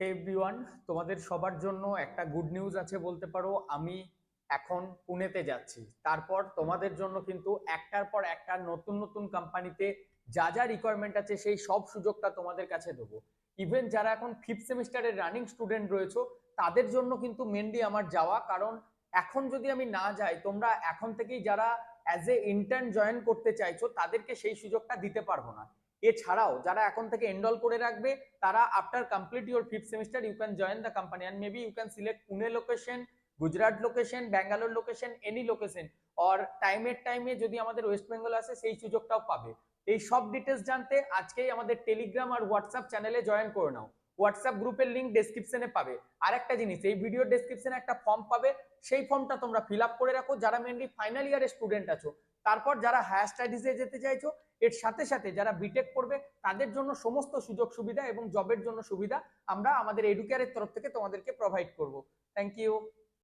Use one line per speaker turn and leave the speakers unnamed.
Everyone তোমাদের সবার জন্য একটা গুড নিউজ আছে বলতে পারো। আমি এখন পুনেতে যাচ্ছি। তারপর তোমাদের জন্য কিন্তু একটার পর একটা নতুন নতুন কোম্পানিতে যা যা রিকোয়ারমেন্ট আছে সেই সব সুযোগটা তোমাদের কাছে দেবো। ইভেন যারা এখন ফিফথ সেমিস্টারের রানিং স্টুডেন্ট রয়েছে, তাদের জন্য কিন্তু মেনলি আমার যাওয়া। কারণ এখন যদি আমি না যাই, তোমরা এখন থেকেই যারা অ্যাজ এ ইন্টার্ন জয়েন করতে চাইছো, তাদেরকে সেই সুযোগটা দিতে পারব না। এছাড়াও যারা এখন থেকে এনরোল করে রাখবে, তারা after complete your fifth semester you can join the company and maybe you can select Pune location Gujarat location Bangalore location any location or টাইমের টাইমে যদি আমাদের ওয়েস্ট বেঙ্গল আসে, সেই সুযোগটাও পাবে। এই সব ডিটেলস জানতে আজকেই আমাদের টেলিগ্রাম আর হোয়াটসঅ্যাপ চ্যানেলে জয়েন করে নাও। হোয়াটসঅ্যাপ গ্রুপের লিঙ্ক ডেসক্রিপশনে পাবে। আর একটা জিনিস, এই ভিডিও ডেসক্রিপশনে একটা ফর্ম পাবে। সেই ফর্মটা তোমরা ফিল আপ করে রাখো। যারা মেনলি ফাইনাল ইয়ারের স্টুডেন্ট আছো তারপর যারা হায়ার স্টাডিজে যেতে চাইছো, এর সাথে সাথে যারা বিটেক করবে, তাদের জন্য সমস্ত সুযোগ সুবিধা এবং জবের জন্য সুবিধা আমরা আমাদের এডুকেয়ারের তরফ থেকে তোমাদেরকে প্রোভাইড করব। Thank you